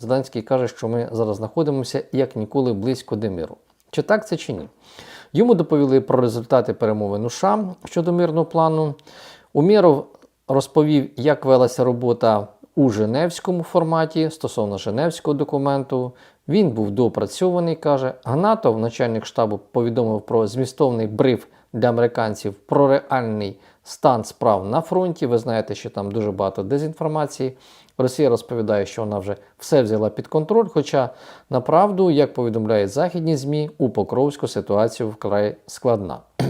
Зеленський каже, що ми зараз знаходимося як ніколи близько до миру. Чи так це чи ні? Йому доповіли про результати перемовин у США щодо мирного плану. Умєров розповів, як велася робота у Женевському форматі стосовно Женевського документу. Він був доопрацьований, каже. Гнатов, начальник штабу, повідомив про змістовний бриф для американців про реальний стан справ на фронті. Ви знаєте, що там дуже багато дезінформації. Росія розповідає, що вона вже все взяла під контроль. Хоча направду, як повідомляють західні ЗМІ, у Покровську ситуація вкрай складна.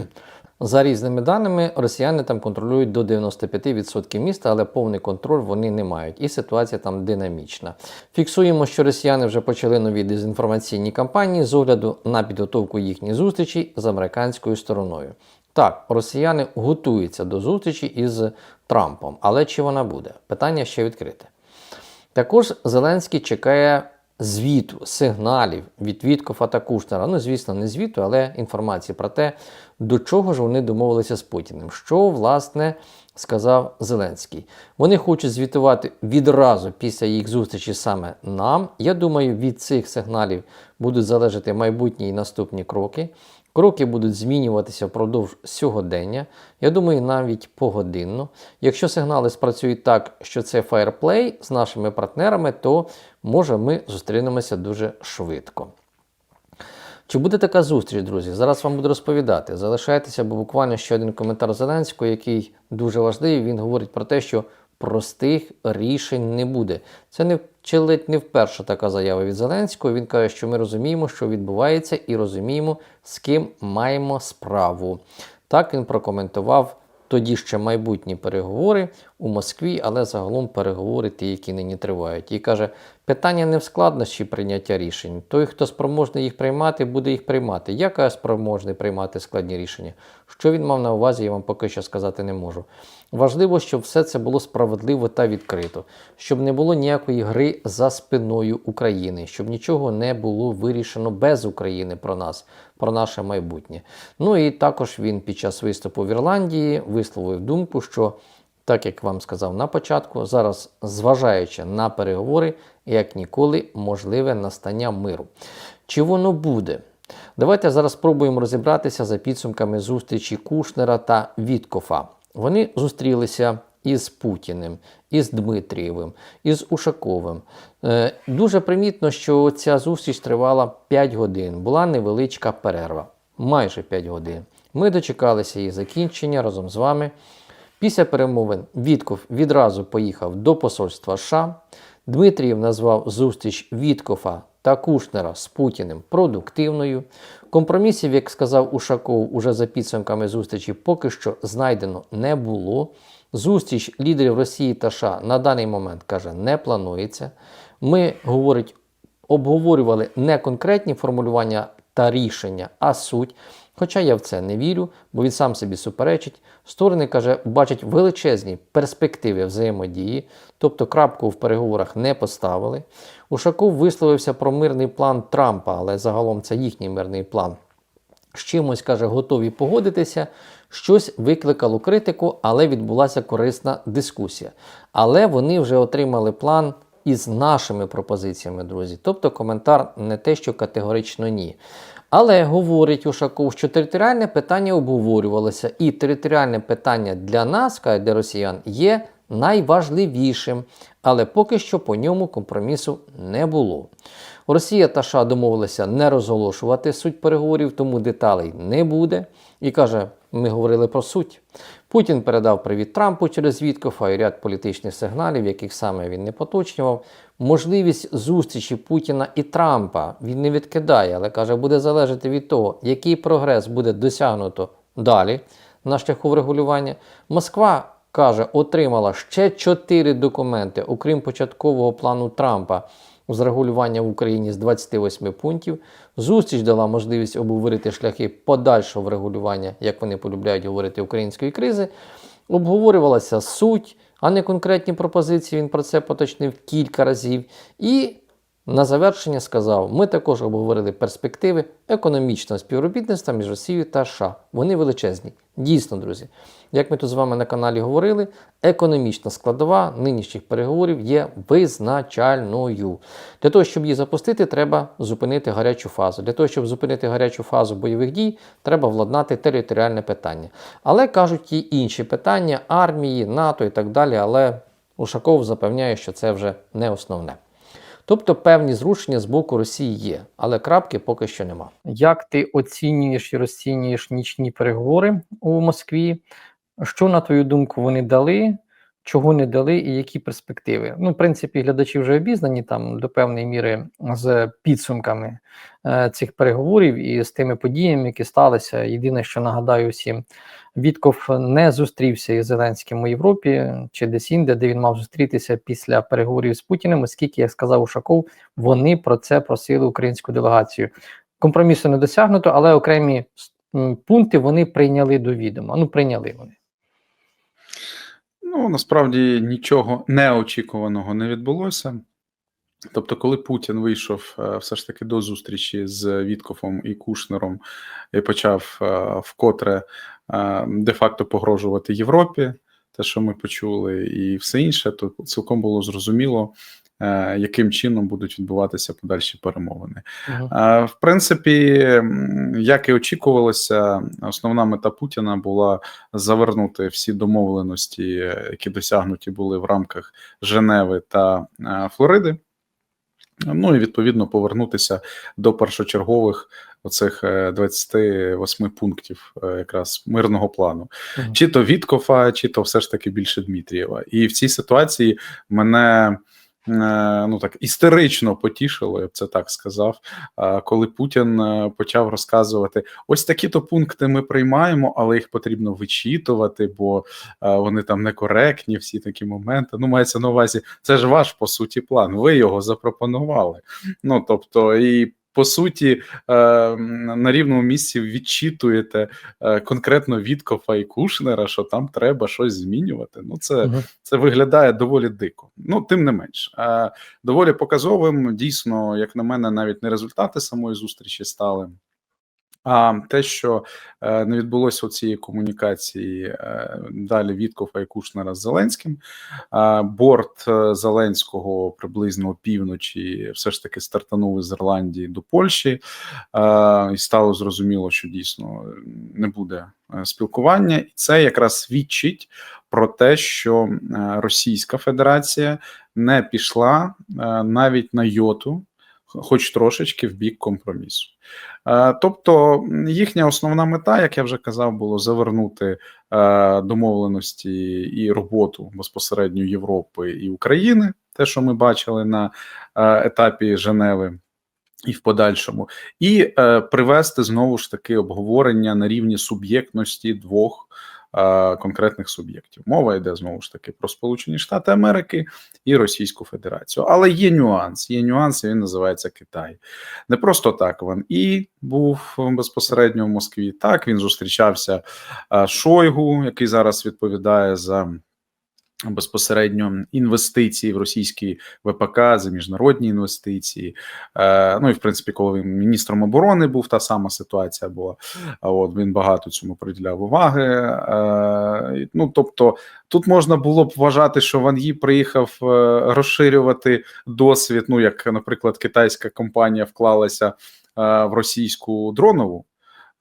За різними даними, росіяни там контролюють до 95% міста, але повний контроль вони не мають. І ситуація там динамічна. Фіксуємо, що росіяни вже почали нові дезінформаційні кампанії з огляду на підготовку їхніх зустрічей з американською стороною. Так, росіяни готуються до зустрічі із Трампом, але чи вона буде? Питання ще відкрите. Також Зеленський чекає звіту, сигналів від Віткофа та. Ну, звісно, не звіту, але інформації про те, до чого ж вони домовилися з Путіним. Що, власне, сказав Зеленський. Вони хочуть звітувати відразу після їх зустрічі саме нам. Я думаю, від цих сигналів будуть залежати майбутні і наступні кроки. Кроки будуть змінюватися впродовж сьогодення. Я думаю, навіть погодинно. Якщо сигнали спрацюють так, що це фаєрплей з нашими партнерами, то може ми зустрінемося дуже швидко. Чи буде така зустріч, друзі? Зараз вам буду розповідати. Залишайтеся, бо буквально ще один коментар Зеленського, який дуже важливий. Він говорить про те, що простих рішень не буде. Це не чи ледь не вперше така заява від Зеленського. Він каже, що ми розуміємо, що відбувається, і розуміємо, з ким маємо справу. Так він прокоментував тоді ще майбутні переговори у Москві, але загалом переговори ті, які нині тривають. І каже, питання не в складнощі прийняття рішень. Той, хто спроможний їх приймати, буде їх приймати. Я каже, спроможний приймати складні рішення. Що він мав на увазі, я вам поки що сказати не можу. Важливо, щоб все це було справедливо та відкрито, щоб не було ніякої гри за спиною України, щоб нічого не було вирішено без України про нас, про наше майбутнє. Ну і також він під час виступу в Ірландії висловив думку, що, так як вам сказав на початку, зараз, зважаючи на переговори, як ніколи, можливе настання миру. Чи воно буде? Давайте зараз спробуємо розібратися за підсумками зустрічі Кушнера та Віткофа. Вони зустрілися із Путіним, із Дмитрієвим, із Ушаковим. Е, дуже примітно, що ця зустріч тривала 5 годин. Була невеличка перерва, майже 5 годин. Ми дочекалися її закінчення разом з вами. Після перемовин Вітков відразу поїхав до посольства США. Дмитрієв назвав зустріч Віткофа та Кушнера з Путіним продуктивною. Компромісів, як сказав Ушаков, уже за підсумками зустрічі поки що знайдено не було. Зустріч лідерів Росії та США на даний момент каже, не планується. Ми, говорить, обговорювали не конкретні формулювання та рішення, а суть. Хоча я в це не вірю, бо він сам собі суперечить. Сторони, каже, бачать величезні перспективи взаємодії, тобто крапку в переговорах не поставили. Ушаков висловився про мирний план Трампа, але загалом це їхній мирний план. З чимось, каже, готові погодитися. Щось викликало критику, але відбулася корисна дискусія. Але вони вже отримали план із нашими пропозиціями, друзі. Тобто коментар не те, що категорично ні. Але говорить Ушаков, що територіальне питання обговорювалося, і територіальне питання для нас, каже, для росіян, є найважливішим, але поки що по ньому компромісу не було. Росія та США домовилися не розголошувати суть переговорів, тому деталей не буде. І каже, ми говорили про суть. Путін передав привіт Трампу через Віткофа і ряд політичних сигналів, яких саме він не поточнював. Можливість зустрічі Путіна і Трампа він не відкидає, але каже, буде залежати від того, який прогрес буде досягнуто далі на шляху врегулювання. Москва каже, отримала ще чотири документи, окрім початкового плану Трампа з регулювання в Україні з 28 пунктів. Зустріч дала можливість обговорити шляхи подальшого врегулювання, як вони полюбляють говорити, української кризи. Обговорювалася суть, а не конкретні пропозиції. Він про це поточнив кілька разів. І На завершення сказав: ми також обговорили перспективи економічного співробітництва між Росією та США. Вони величезні. Дійсно, друзі. Як ми тут з вами на каналі говорили, економічна складова нинішніх переговорів є визначальною. Для того, щоб її запустити, треба зупинити гарячу фазу. Для того, щоб зупинити гарячу фазу бойових дій, треба владнати територіальне питання. Але кажуть і інші питання армії, НАТО і так далі. Але Ушаков запевняє, що це вже не основне. Тобто певні зрушення з боку Росії є, але крапки поки що нема. Як ти оцінюєш і розцінюєш нічні переговори у Москві? Що, на твою думку, вони дали, чого не дали, і які перспективи? Ну, в принципі, глядачі вже обізнані там до певної міри з підсумками е, цих переговорів і з тими подіями, які сталися. Єдине, що нагадаю всім, Вітков не зустрівся із Зеленським у Європі чи десь інде, де він мав зустрітися після переговорів з Путіним, оскільки, як сказав Ушаков, вони про це просили українську делегацію. Компромісу не досягнуто, але окремі пункти вони прийняли до відома. Ну, прийняли вони. Ну, насправді нічого неочікуваного не відбулося. Тобто, коли Путін вийшов е, все ж таки до зустрічі з Віткофом і Кушнером і почав е, вкотре е, де-факто погрожувати Європі, те, що ми почули, і все інше, то цілком було зрозуміло, яким чином будуть відбуватися подальші перемовини. Угу. Е, В принципі, як і очікувалося, основна мета Путіна була завернути всі домовленості, е, які досягнуті були в рамках Женеви та е, Флориди. Ну і відповідно повернутися до першочергових оцих е, 28 пунктів е, якраз мирного плану, Мгм. чи то Віткофа, чи то все ж таки більше Дмитрієва. І в цій ситуації мене е, ну так істерично потішило, я б це так сказав. е, Коли Путін е, почав розказувати: ось такі-то пункти ми приймаємо, але їх потрібно вичитувати, бо е, вони там некоректні, всі такі моменти. Ну, мається на увазі, це ж ваш по суті план. Ви його запропонували. Ну тобто, і по суті, е, на рівному місці відчитуєте е, конкретно Віткофа і Кушнера, що там треба щось змінювати. Ну, це Мгм. це виглядає доволі дико. Ну, тим не менш, е, доволі показовим. Дійсно, як на мене, навіть не результати самої зустрічі стали. А те, що е, не відбулося цієї комунікації е, далі Віткофа і Кушнера з Зеленським, борт е, Зеленського приблизно опівночі все ж таки стартанув із Ірландії до Польщі, і стало зрозуміло, що дійсно не буде спілкування, і це якраз свідчить про те, що Російська Федерація не пішла навіть на йоту, хоч трошечки в бік компромісу. Е, Тобто їхня основна мета, як я вже казав, було завернути е, домовленості і роботу безпосередньо Європи і України, те, що ми бачили на е, етапі Женеви. І в подальшому, і е, привести знову ж таки обговорення на рівні суб'єктності двох конкретних суб'єктів. Мова йде знову ж таки про Сполучені Штати Америки і Російську Федерацію. Але є нюанс. Є нюанс, і він називається Китай. Не просто так він І був безпосередньо в Москві. Так він зустрічався е, Шойгу, який зараз відповідає за. Безпосередньо інвестиції в російські ВПК за міжнародні інвестиції. Е, ну і в принципі, коли він міністром оборони був, та сама ситуація була. А От він багато цьому приділяв уваги. Е, ну тобто, тут можна було б вважати, що Ван приїхав е, розширювати досвід. Ну як, наприклад, китайська компанія вклалася е, в російську дронову.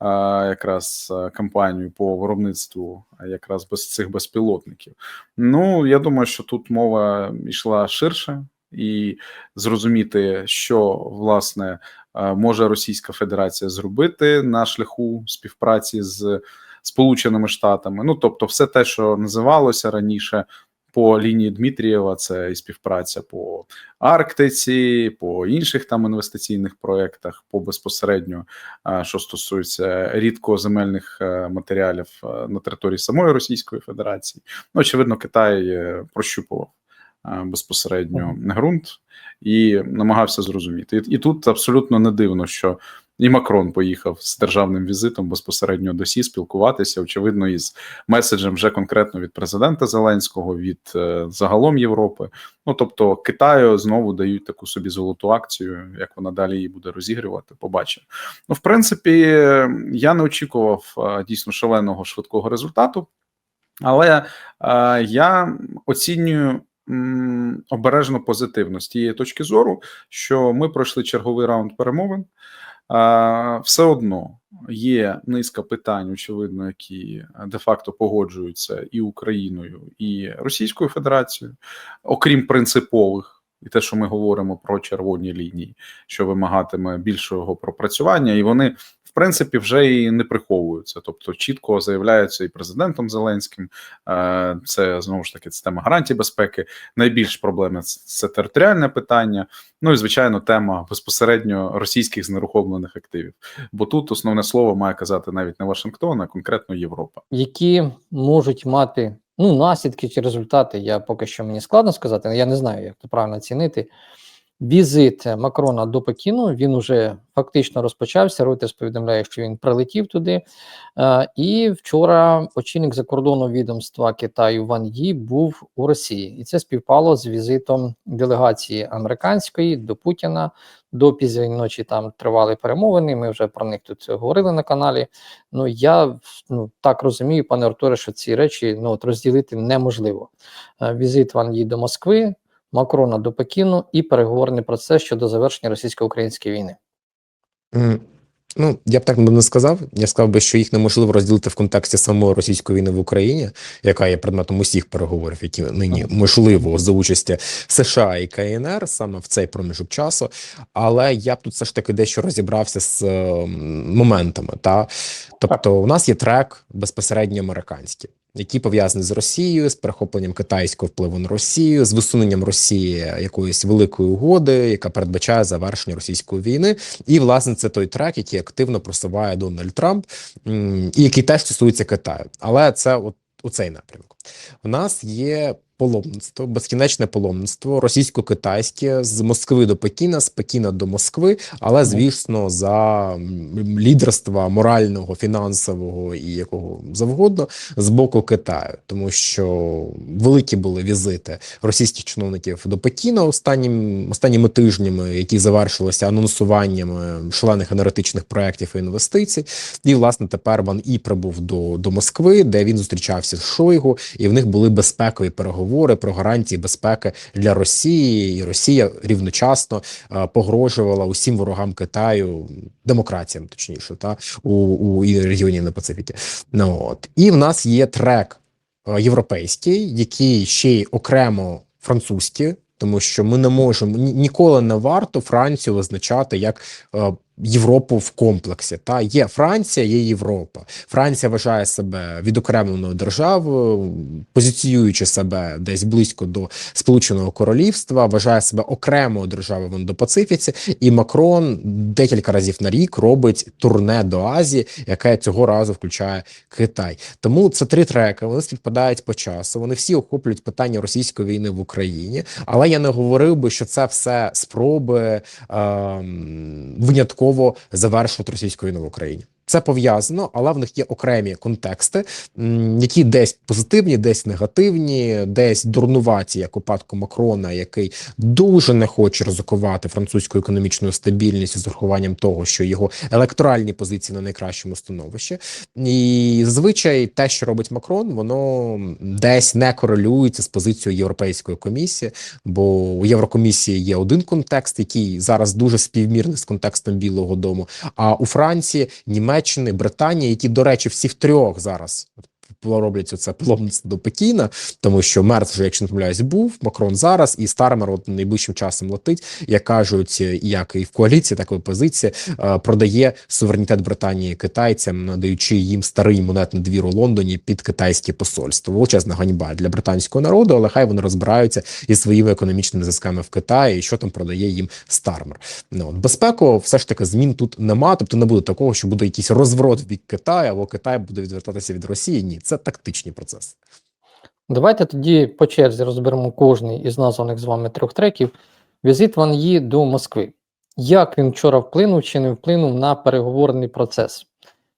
Якраз кампанію по виробництву якраз без цих безпілотників. Ну я думаю, що тут мова йшла ширше, і зрозуміти, що власне може Російська Федерація зробити на шляху співпраці з Сполученими Штатами. Ну тобто, все те, що називалося раніше. По лінії Дмитрієва це і співпраця по Арктиці, по інших там інвестиційних проєктах, по безпосередньо, е, що стосується рідкоземельних е, матеріалів е, на території самої Російської Федерації. Ну, очевидно, Китай прощупував безпосередньо ґрунт і намагався зрозуміти. І, і тут абсолютно не дивно, що І Макрон поїхав з державним візитом безпосередньо до Сі спілкуватися, очевидно, із меседжем вже конкретно від президента Зеленського, від е, загалом Європи. Ну тобто, Китаю знову дають таку собі золоту акцію, як вона далі її буде розігрівати. Побачимо. Ну, в принципі, я не очікував е, дійсно шаленого швидкого результату, але е, я оцінюю обережно позитивно з тієї точки зору, що ми пройшли черговий раунд перемовин. Е, Все одно є низка питань, очевидно, які де-факто погоджуються і Україною, і Російською Федерацією, окрім принципових. І те, що ми говоримо про червоні лінії, що вимагатиме більшого пропрацювання, і вони принципі вже і не приховуються. Тобто, чітко заявляються і президентом Зеленським. е, Це знову ж таки це тема гарантій безпеки. Найбільш проблеми це- територіальне питання. Ну і звичайно, тема безпосередньо російських знерухомлених активів. Бо тут основне слово має казати навіть не Вашингтон, а конкретно Європа. які можуть мати ну, наслідки чи результати, я поки що мені складно сказати, я не знаю, як це правильно оцінити. Візит Макрона до Пекіну він уже фактично розпочався. Reuters повідомляє, що він прилетів туди. Е, і вчора очільник закордонного відомства Китаю Ван Ї був у Росії, і це співпало з візитом делегації американської до Путіна. До пізньої ночі там тривали перемовини. Ми вже про них тут говорили на каналі. Ну я ну так розумію, пане Артуре, що ці речі ну от розділити неможливо. Е, Візит Ван Ї до Москви, Макрона до Пекіну і переговорний процес щодо завершення російсько-української війни. М, Ну, я б так не сказав. Я сказав би, що їх неможливо розділити в контексті самої російської війни в Україні, яка є предметом усіх переговорів, які нині можливо за участі США і КНР саме в цей проміжок часу. Але я б тут все ж таки дещо розібрався з е, моментами. Та тобто, у нас є трек безпосередньо американський. Які пов'язані з Росією, з перехопленням китайського впливу на Росію, з висуненням Росії якоїсь великої угоди, яка передбачає завершення російської війни, і власне це той трек, який активно просуває Дональд Трамп, і який теж стосується Китаю. Але це от у цей напрямок. У нас є паломництво, безкінечне паломництво, російсько-китайське з Москви до Пекіна, з Пекіна до Москви, але звісно, за лідерства морального, фінансового і якого завгодно з боку Китаю, тому що великі були візити російських чиновників до Пекіна останнім останніми тижнями, які завершилися анонсуванням шалених енергетичних проєктів і інвестицій. І власне тепер Ван І прибув до, до Москви, де він зустрічався з Шойгу, і в них були безпекові переговори про гарантії безпеки для Росії. І Росія рівночасно е, погрожувала усім ворогам Китаю, демократіям, точніше, та у, у регіоні на Пацифіки. Ну от і в нас є трек е, європейський, який ще й окремо французький, тому що ми не можемо ніколи не варто Францію визначати як е, Європу в комплексі. Та є Франція, є Європа. Франція вважає себе відокремленою державою, позиціюючи себе десь близько до Сполученого Королівства, вважає себе окремою державою в Індопацифіці, і Макрон декілька разів на рік робить турне до Азії, яке цього разу включає Китай. Тому це три треки. Вони співпадають по часу. Вони всі охоплюють питання російської війни в Україні. Але я не говорив би, що це все спроби винятково завершувати російську війну в Україні. Це пов'язано, але в них є окремі контексти, які десь позитивні, десь негативні, десь дурнуваті, як у випадку Макрона, який дуже не хоче ризикувати французькою економічною стабільністю з урахуванням того, що його електоральні позиції на найкращому становищі. І зазвичай те, що робить Макрон, воно десь не корелюється з позицією Європейської комісії, бо у Єврокомісії є один контекст, який зараз дуже співмірний з контекстом Білого Дому. А у Франції, Німеччини, Британії, які, до речі, всі трьох зараз роблять оце паломництво до Пекіна, тому що Мерц вже, якщо не помиляюсь, був Макрон зараз, і Стармер от найближчим часом летить, як кажуть, як і в коаліції, так і в опозиції, е, продає суверенітет Британії китайцям, надаючи їм старий монетний двір у Лондоні під китайське посольство. Величезна ганьба для британського народу, але хай вони розбираються із своїми економічними зв'язками в Китаї, і що там продає їм Стармер. Ну от безпеку, все ж таки змін тут нема. Тобто не буде такого, що буде якийсь розворот від Китаю, або Китай буде відвертатися від Росії. Ні, це тактичні процеси. Давайте тоді по черзі розберемо кожний із названих з вами трьох треків. Візит Ван Ї до Москви. як він вчора вплинув чи не вплинув на переговорний процес?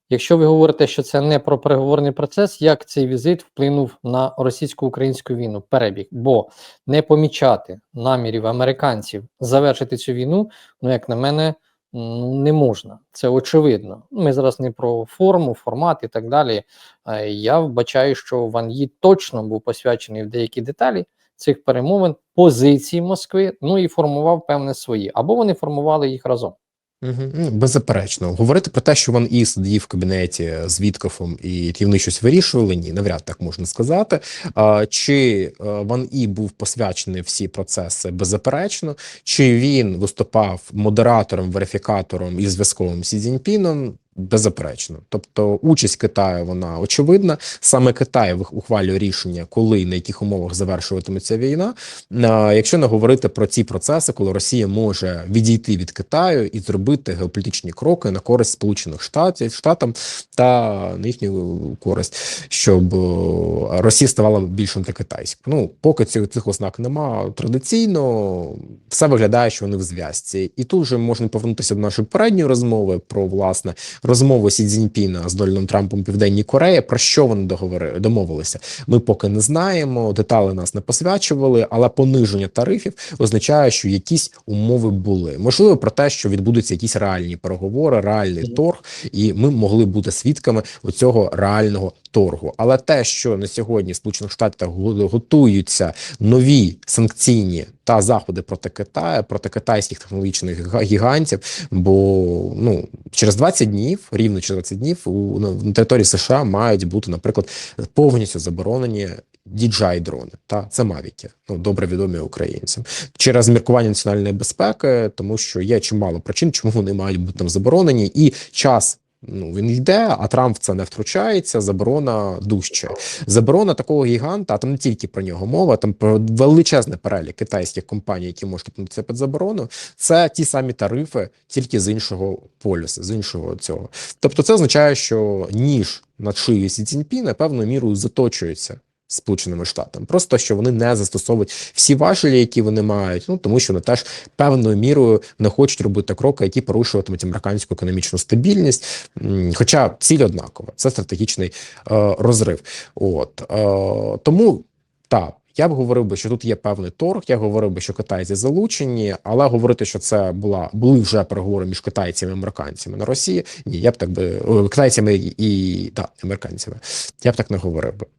Якщо ви говорите, що це не про переговорний процес, як цей візит вплинув на російсько-українську війну? Перебіг, бо не помічати намірів американців завершити цю війну, ну як на мене, не можна. Це очевидно. Ми зараз не про форму, формат і так далі. Е, Я вбачаю, що Ван Ї точно був посвячений в деякі деталі цих перемовин, позиції Москви, ну і формував певне свої, або вони формували їх разом. Ну, беззаперечно. Говорити про те, що він І сидів в кабінеті з Віткофом і ті вони щось вирішували, ні, навряд так можна сказати. А, чи е, Ван І був посвячений всі процеси беззаперечно, чи він виступав модератором, верифікатором і зв'язковим Сі Цзіньпіном? Беззаперечно, тобто участь Китаю вона очевидна. Саме Китай ухвалює рішення, коли і на яких умовах завершуватиметься війна. Якщо не говорити про ці процеси, коли Росія може відійти від Китаю і зробити геополітичні кроки на користь Сполучених Штатів штатам та на їхню користь, щоб е, Росія ставала більш антикитайською. Ну поки цих, цих ознак нема традиційно, все виглядає, що вони в зв'язці, і тут вже можна повернутися до нашої передньої розмови про власне розмову Сі Цзіньпіна з Дональдом Трампом Південній Кореї. Про що вони договори домовилися? Ми поки не знаємо. Детали нас не посвячували, але пониження тарифів означає, що якісь умови були. Можливо, про те, що відбудуться якісь реальні переговори, реальний торг, і ми могли бути свідками цього реального торгу. Але те, що на сьогодні в Сполучених Штатах готуються нові санкційні та заходи проти Китаю, проти китайських технологічних га- гігантів, бо ну через 20 днів, рівно через 20 днів, у на території США мають бути, наприклад, повністю заборонені DJI дрони. Та це мавіки, ну добре відомі українцям через міркування національної безпеки, тому що є чимало причин, чому вони мають бути там заборонені, і час. Ну він йде, а Трамп в це не втручається. Заборона дужче. Заборона такого гіганта, а там не тільки про нього мова, там про величезний перелік китайських компаній, які можуть опинитися під заборону. Це ті самі тарифи, тільки з іншого полюсу, з іншого цього. Тобто, це означає, що ніж над шиєю Сі Цзіньпіна певною мірою заточується. Сполученими Штатами, просто що вони не застосовують всі важелі, які вони мають, ну тому що вони теж певною мірою не хочуть робити кроки, які порушуватимуть американську економічну стабільність. Хоча ціль однакова, це стратегічний е, розрив. От е, тому так. Я б говорив би, що тут є певний торг. Я говорив би, що китайці залучені, але говорити, що це була були вже переговори між китайцями і американцями на Росії. Ні, я б так би о, китайцями і та американцями. Я б так не говорив би.